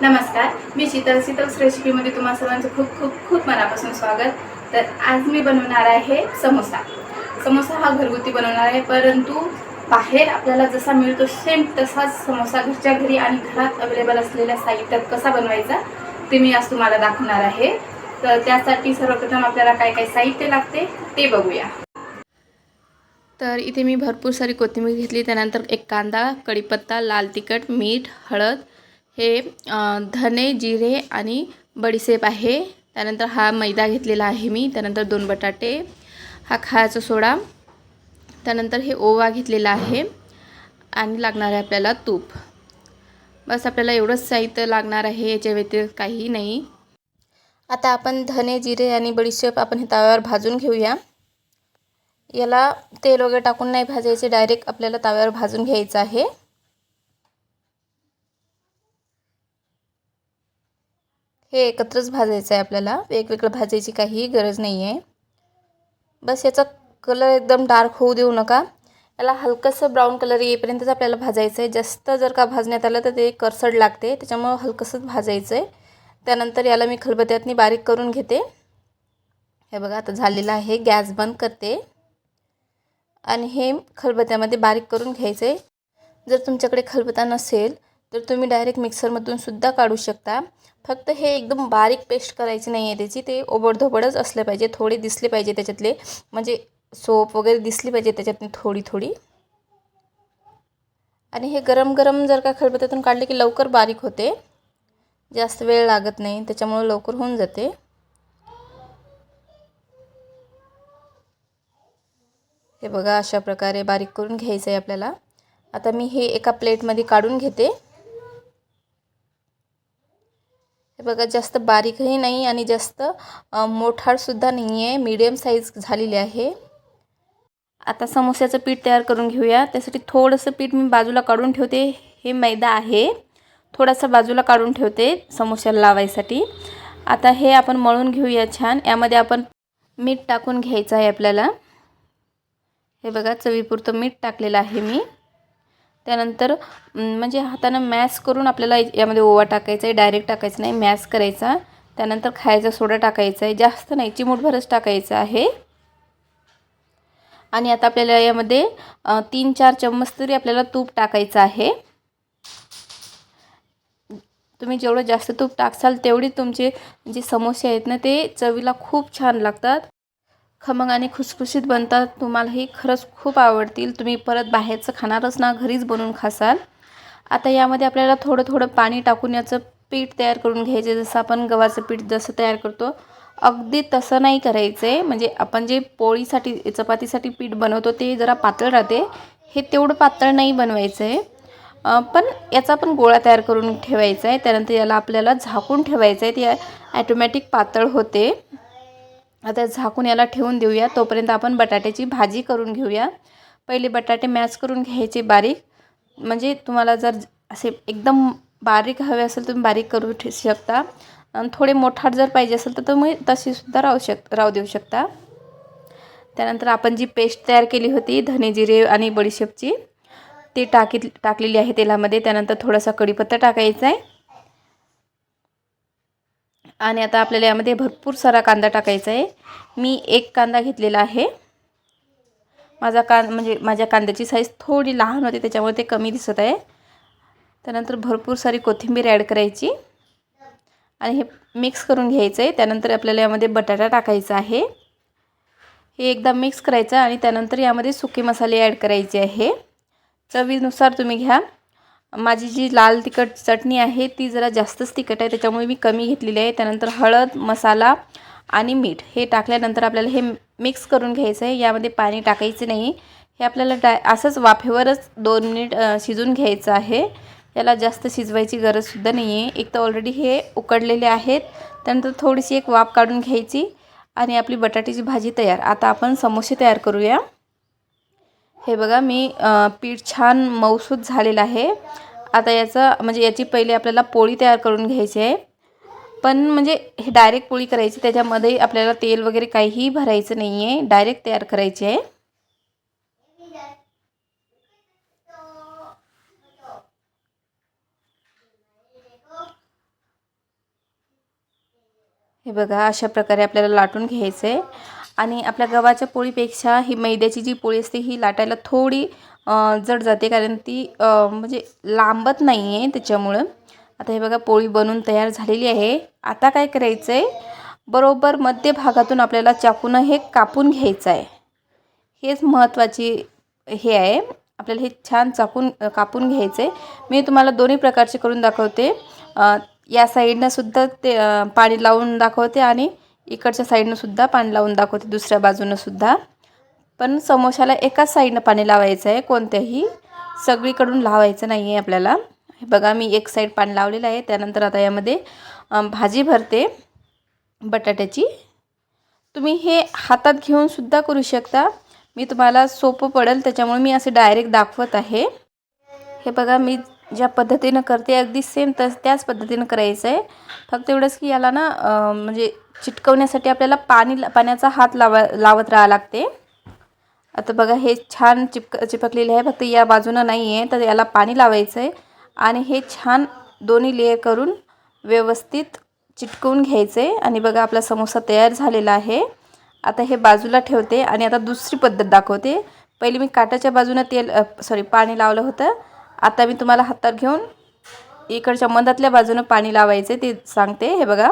नमस्कार मी शीतल. शीतल्स रेसिपीमध्ये तुम्हा सर्वांचं खूप खूप खूप मनापासून स्वागत. तर आज मी बनवणार आहे समोसा. समोसा हा घरगुती बनवणार आहे परंतु बाहेर आपल्याला जसा मिळतो सेम तसाच समोसा घरच्या घरी आणि घरात अवेलेबल असलेल्या साहित्यात कसा बनवायचा ते मी आज तुम्हाला दाखवणार आहे. तर त्यासाठी सर्वप्रथम आपल्याला काय काय साहित्य लागते ते बघूया. तर इथे मी भरपूर सारी कोथिंबीर घेतली त्यानंतर एक कांदा कढीपत्ता लाल तिखट मीठ हळद हे धने जिरे आणि बडीशेप आहे. त्यानंतर हा मैदा घेतलेला आहे मी. त्यानंतर दोन बटाटे हा खायचा सोडा. त्यानंतर हे ओवा घेतलेला आहे आणि लागणार आहे आपल्याला तूप. बस आपल्याला एवढंच साहित्य लागणार आहे याच्या व्यतिरिक्त काहीही नाही. आता आपण धने जिरे आणि बडीशेप आपण हे तव्यावर भाजून घेऊया. याला तेल वगैरे टाकून नाही भाजायचे डायरेक्ट आपल्याला तव्यावर भाजून घ्यायचं आहे. हे एकत्रच भाजायचं आहे आपल्याला. वेगवेगळं भाजायची काहीही गरज नाही आहे बस याचा कलर एकदम डार्क होऊ देऊ नका. याला हलकंसं ब्राऊन कलर येईपर्यंतच आपल्याला भाजायचं आहे जास्त जर का भाजण्यात आलं तर ते करसड लागते. त्याच्यामुळं हलकंसंच भाजायचं आहे त्यानंतर याला मी खलबत्यातनी बारीक करून घेते. हे बघा आता झालेलं आहे. गॅस बंद करते. आणि हे खलबत्यामध्ये बारीक करून घ्यायचं आहे जर तुमच्याकडे खलबत्ता नसेल तर तुम्ही डायरेक्ट मिक्सरमधून सुद्धा काढू शकता. फक्त हे एकदम बारीक पेस्ट करायची नाही आहे त्याची. ते ओबडधोबडच असले पाहिजे थोडे दिसले पाहिजे त्याच्यातले. म्हणजे सोप वगैरे दिसली पाहिजे त्याच्यातनी थोडी थोडी. आणि हे गरम गरम जर का खलबत्त्यातून काढले की लवकर बारीक होते. जास्त वेळ लागत नाही त्याच्यामुळं लवकर होऊन जाते. हे बघा अशा प्रकारे बारीक करून घ्यायचं आहे आपल्याला. आता मी हे एका प्लेटमध्ये काढून घेते. हे बघा जास्त बारीकही नाही आणि जास्त मोठाडसुद्धा नाही आहे मीडियम साईज झालेली आहे. आता समोस्याचं पीठ तयार करून घेऊया. त्यासाठी थोडंसं पीठ मी बाजूला काढून ठेवते. हे मैदा आहे. थोडासा बाजूला काढून ठेवते समोस्याला लावायसाठी. आता हे आपण मळून घेऊया छान. यामध्ये आपण मीठ टाकून घ्यायचं आहे आपल्याला. हे बघा चवीपुरतं मीठ टाकलेलं आहे मी. त्यानंतर म्हणजे हातानं मॅस करून आपल्याला यामध्ये ओवा टाकायचा आहे डायरेक्ट टाकायचं नाही मॅस करायचा. त्यानंतर खायचा सोडा टाकायचा आहे जास्त नाही चिमूटभरच टाकायचं आहे. आणि आता आपल्याला यामध्ये तीन चार चम्मच तरी आपल्याला तूप टाकायचं आहे. तुम्ही जेवढं जास्त तूप टाकसाल तेवढी तुमचे जे समोसे आहेत ना ते चवीला खूप छान लागतात. खमंग आणि खुसखुशीत बनतात. तुम्हालाही खरंच खूप आवडतील. तुम्ही परत बाहेरचं खाणारच ना घरीच बनवून खासाल. आता यामध्ये आपल्याला थोडं थोडं पाणी टाकून याचं पीठ तयार करून घ्यायचे. जसं आपण गव्हाचं पीठ जसं तयार करतो अगदी तसं नाही करायचं. आहे म्हणजे आपण जे पोळीसाठी चपातीसाठी पीठ बनवतो ते जरा पातळ राहते. हे तेवढं पातळ नाही बनवायचं आहे पण याचा पण गोळा तयार करून ठेवायचा आहे. त्यानंतर याला आपल्याला झाकून ठेवायचं आहे. ते ॲटोमॅटिक पातळ होते. आता झाकून याला ठेवून देऊया. तोपर्यंत आपण बटाट्याची भाजी करून घेऊया. पहिले बटाटे मॅच करून घ्यायचे बारीक. म्हणजे तुम्हाला जर असे एकदम बारीक हवे असेल तुम्ही बारीक करू ठे शकता. आणि थोडे मोठाट जर पाहिजे असेल तर तुम्ही तशीसुद्धा राहू शक राहू देऊ शकता. त्यानंतर आपण जी पेस्ट तयार केली होती धने जिरे आणि बडीशेपची ती टाकी टाकलेली आहे तेलामध्ये. त्यानंतर थोडासा कढीपत्ता टाकायचा आहे. आणि आता आपल्याला यामध्ये भरपूर सारा कांदा टाकायचा आहे. मी एक कांदा घेतलेला आहे. माझा कां म्हणजे माझ्या कांद्याची साईज थोडी लहान होती त्याच्यामुळे ते कमी दिसत आहे. त्यानंतर भरपूर सारी कोथिंबीर ॲड करायची. आणि हे मिक्स करून घ्यायचं आहे. त्यानंतर आपल्याला यामध्ये बटाटा टाकायचा आहे. हे एकदा मिक्स करायचं आणि त्यानंतर यामध्ये सुके मसाले ॲड करायचे आहे. चवीनुसार तुम्ही घ्या. माझी जी लाल तिखट चटणी आहे ती जरा जास्तच तिखट आहे त्याच्यामुळे मी कमी घेतलेली आहे. त्यानंतर हळद मसाला आणि मीठ हे टाकल्यानंतर आपल्याला हे मिक्स करून घ्यायचं आहे. यामध्ये पाणी टाकायचं नाही. हे आपल्याला डाय असंच वाफेवरच दोन मिनिट शिजून घ्यायचं आहे. याला जास्त शिजवायची गरजसुद्धा नाही आहे. एक तर ऑलरेडी हे उकडलेले आहेत. त्यानंतर थोडीशी एक वाफ काढून घ्यायची आणि आपली बटाट्याची भाजी तयार. आता आपण समोसे तयार करूया. हे बघा मी पीठ छान मऊसूत झालेलं आहे. आता याचं म्हणजे याची पहिले आपल्याला पोळी तयार करून घ्यायची आहे. पण म्हणजे हे डायरेक्ट पोळी करायची त्याच्यामध्ये आपल्याला तेल वगैरे काहीही भरायचं नाही आहे डायरेक्ट तयार करायची आहे. हे बघा अशा प्रकारे आपल्याला लाटून घ्यायचं आहे आणि आपल्या गव्हाच्या पोळीपेक्षा ही मैद्याची जी पोळी असते ही लाटायला थोडी जड जाते कारण ती म्हणजे लांबत नाही आहे त्याच्यामुळं. आता हे बघा पोळी बनून तयार झालेली आहे. आता काय करायचं आहे बरोबर मध्यभागातून आपल्याला चाकूनं हे कापून घ्यायचं आहे हेच महत्त्वाची हे आहे. आपल्याला हे छान चाकून कापून घ्यायचं आहे मी तुम्हाला दोन्ही प्रकारचे करून दाखवते. या साईडनं सुद्धा ते पाणी लावून दाखवते आणि इकडच्या साईडनं सुद्धा पाणी लावून दाखवते दुसऱ्या बाजूनं सुद्धा. पण समोशाला एकाच साईडनं पाणी लावायचं आहे कोणत्याही. सगळीकडून लावायचं नाही आहे आपल्याला. हे बघा मी एक साईड पाणी लावलेलं आहे त्यानंतर आता यामध्ये भाजी भरते बटाट्याची. तुम्ही हे हातात घेऊन सुद्धा करू शकता. मी तुम्हाला सोपं पडेल त्याच्यामुळे मी असे डायरेक्ट दाखवत आहे. हे बघा मी ज्या पद्धतीनं करते अगदी सेम तस त्याच पद्धतीनं करायचं आहे फक्त एवढंच की याला ना म्हणजे चिटकवण्यासाठी आपल्याला पाणी पाण्याचा हात लावा लावत राहावं लागते. आता बघा हे छान चिपक चिपकलेले आहे. फक्त या बाजूनं नाही आहे तर याला पाणी लावायचं आहे आणि हे छान दोन्ही लेअर करून व्यवस्थित चिटकवून घ्यायचं आहे आणि बघा आपला समोसा तयार झालेला आहे. आता हे बाजूला ठेवते आणि आता दुसरी पद्धत दाखवते. पहिले मी काटाच्या बाजूनं तेल सॉरी पाणी लावलं होतं. आता मी तुम्हाला हातात घेऊन इकडच्या मधातल्या बाजूनं पाणी लावायचं आहे ते सांगते. हे बघा.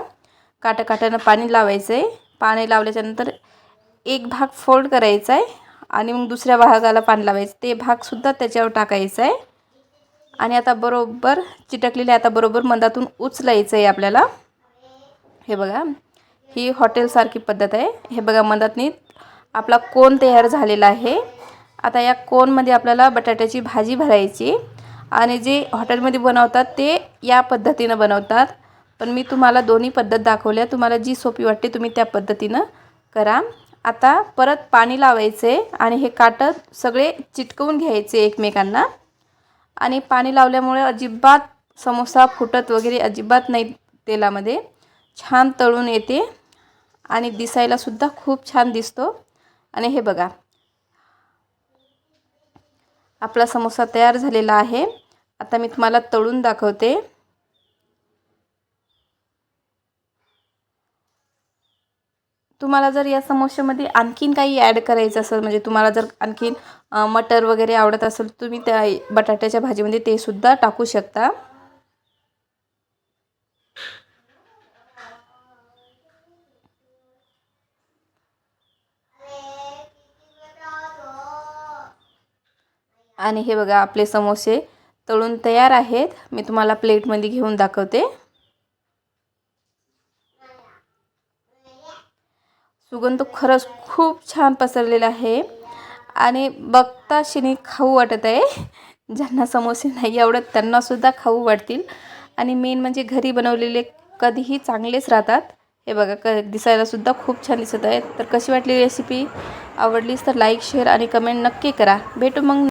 काटाकाट्यानं पाणी लावायचं आहे पाणी लावल्याच्यानंतर एक भाग फोल्ड करायचा आहे आणि मग दुसऱ्या भागाला पाणी लावायचं. ते भागसुद्धा त्याच्यावर टाकायचा आहे आणि आता बरोबर चिटकलेले आता बरोबर मंदातून उचलायचं आहे आपल्याला. हे बघा ही हॉटेलसारखी पद्धत आहे. हे बघा मंदातनी आपला कोन तयार झालेला आहे. आता या कोनमध्ये आपल्याला बटाट्याची भाजी भरायची आणि जे हॉटेलमध्ये बनवतात ते या पद्धतीनं बनवतात. पण मी तुम्हाला दोन्ही पद्धत दाखवल्या. तुम्हाला जी सोपी वाटते तुम्ही त्या पद्धतीनं करा. आता परत पाणी लावायचे आणि हे काटं सगळे चिटकवून घ्यायचे एकमेकांना. आणि पाणी लावल्यामुळे अजिबात समोसा फुटत वगैरे अजिबात नाही तेलामध्ये. छान तळून येते आणि दिसायलासुद्धा खूप छान दिसतो. आणि हे बघा. आपला समोसा तयार झालेला आहे. आता मी तुम्हाला तळून दाखवते. तुम्हाला जर या समोश्यामध्ये आणखीन काही ॲड करायचं असेल म्हणजे तुम्हाला जर आणखीन मटर वगैरे आवडत असेल तुम्ही त्या बटाट्याच्या भाजीमध्ये ते सुद्धा टाकू शकता. आणि हे बघा आपले समोसे तळून तयार आहेत. मी तुम्हाला प्लेटमध्ये घेऊन दाखवते. सुगंध खरंच खूप छान पसरलेला आहे. आणि बघता शिनी खाऊ वाटत आहे. ज्यांना समोसे नाही आवडत त्यांनासुद्धा खाऊ वाटतील. आणि मेन म्हणजे घरी बनवलेले कधीही चांगलेच राहतात. हे बघा क दिसायलासुद्धा खूप छान दिसत आहे. तर कशी वाटली रेसिपी आवडलीच तर लाईक शेअर आणि कमेंट नक्की करा. भेटू मग